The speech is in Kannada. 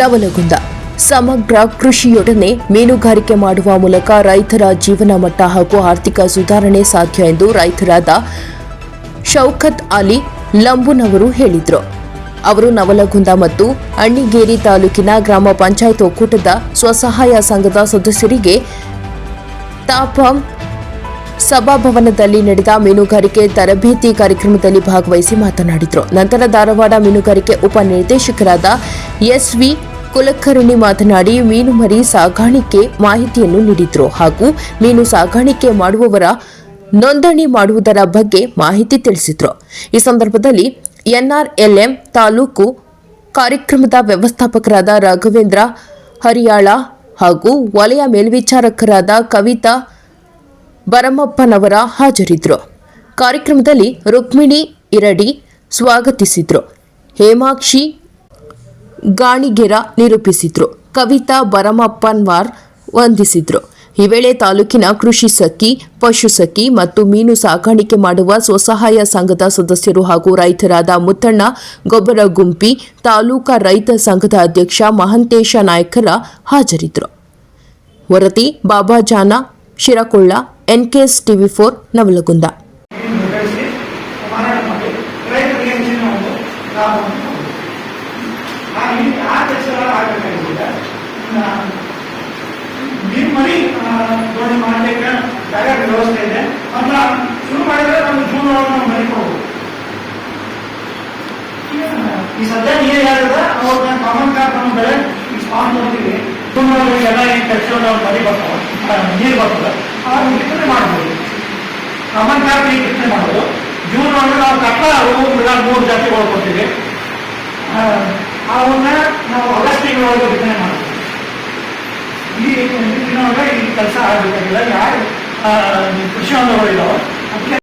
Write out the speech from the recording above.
ನವಲಗುಂದ. ಸಮಗ್ರ ಕೃಷಿಯೊಡನೆ ಮೀನುಗಾರಿಕೆ ಮಾಡುವ ಮೂಲಕ ರೈತರ ಜೀವನ ಮಟ್ಟ ಹಾಗೂ ಆರ್ಥಿಕ ಸುಧಾರಣೆ ಸಾಧ್ಯ ಎಂದು ರೈತರಾದ ಶೌಕತ್ ಅಲಿ ಲಂಬುನವರು ಹೇಳಿದರು. ಅವರು ನವಲಗುಂದ ಮತ್ತು ಅಣ್ಣಿಗೇರಿ ತಾಲೂಕಿನ ಗ್ರಾಮ ಪಂಚಾಯತ್ ಒಕ್ಕೂಟದ ಸ್ವಸಹಾಯ ಸಂಘದ ಸದಸ್ಯರಿಗೆ ತಾಪಂ ಸಭಾಭವನದಲ್ಲಿ ನಡೆದ ಮೀನುಗಾರಿಕೆ ತರಬೇತಿ ಕಾರ್ಯಕ್ರಮದಲ್ಲಿ ಭಾಗವಹಿಸಿ ಮಾತನಾಡಿದರು. ನಂತರ ಧಾರವಾಡ ಮೀನುಗಾರಿಕೆ ಉಪನಿರ್ದೇಶಕರಾದ ಎಸ್ವಿ ಕುಲಕರ್ಣಿ ಮಾತನಾಡಿ, ಮೀನು ಮರಿ ಸಾಗಾಣಿಕೆ ಮಾಹಿತಿಯನ್ನು ನೀಡಿದರು ಹಾಗೂ ಮೀನು ಸಾಗಾಣಿಕೆ ಮಾಡುವವರ ನೋಂದಣಿ ಮಾಡುವುದರ ಬಗ್ಗೆ ಮಾಹಿತಿ ತಿಳಿಸಿದರು. ಈ ಸಂದರ್ಭದಲ್ಲಿ ಎನ್ಆರ್ಎಲ್ಎಂ ತಾಲೂಕು ಕಾರ್ಯಕ್ರಮದ ವ್ಯವಸ್ಥಾಪಕರಾದ ರಾಘವೇಂದ್ರ ಹರಿಯಾಳ ಹಾಗೂ ವಲಯ ಮೇಲ್ವಿಚಾರಕರಾದ ಕವಿತಾ ಬರಮಪ್ಪನವರ ಹಾಜರಿದ್ದರು ಕಾರ್ಯಕ್ರಮದಲ್ಲಿ ರುಕ್ಮಿಣಿ, ಇರಡಿ ಸ್ವಾಗತಿಸಿದ್ರು. ಹೇಮಾಕ್ಷಿ ಗಾಣಿಗೆರ ನಿರೂಪಿಸಿದ್ರು. ಕವಿತಾ ಬರಮಪ್ಪನ್ವಾರ್ ವಂದಿಸಿದ್ರು. ಈ ವೇಳೆ ತಾಲೂಕಿನ ಕೃಷಿ ಸಖಿ, ಪಶು ಸಖಿ ಮತ್ತು ಮೀನು ಸಾಕಾಣಿಕೆ ಮಾಡುವ ಸ್ವಸಹಾಯ ಸಂಘದ ಸದಸ್ಯರು ಹಾಗೂ ರೈತರಾದ ಮುತ್ತಣ್ಣ ಗೊಬ್ಬರ ಗುಂಪಿ ತಾಲೂಕಾ ರೈತ ಸಂಘದ ಅಧ್ಯಕ್ಷ ಮಹಂತೇಶ ನಾಯ್ಕರ ಹಾಜರಿದ್ದರು ವರದಿ Babajana Shirakolla NKS TV four Navalagunda. ಈ ಸದ್ಯ ನೀರು ಯಾರಿದೆ ಅವಾಗ ಕಾಮನ್ ಕಾರ್ಡ್ ನಮ್ಮ ಬೆಳೆ ಸ್ಪಾನ್ ನೋಡ್ತೀವಿ ಜೂನ್ ಎಲ್ಲ ಈ ಕೆಲಸ ನಾವು ಮರಿ ಬರ್ತಾವೆ ಆ, ನೀರು ಬರ್ತದೆ. ಆವಾಗ ಬಿತ್ತನೆ ಮಾಡ್ಬೋದು ಕಾಮನ್ ಮಾಡೋದು ಜೂನ್ ಅಂದ್ರೆ ನಾವು ಕಟ್ಟ ಹೂವು ಗಿಡ ಮೂರು ಜಾತಿ ಆ, ಅವನ್ನ ನಾವು ಆಗಸ್ಟ್ ತಿಂಗಳೊಳಗೆ ಬಿತ್ತನೆ ಮಾಡ್ತೀವಿ ಈ ಕೆಲಸ ಆಗಬೇಕಾಗಿಲ್ಲ. ಯಾರು ಕೃಷಿ ಹೊಂಡಗಳು ಇದಾವೆ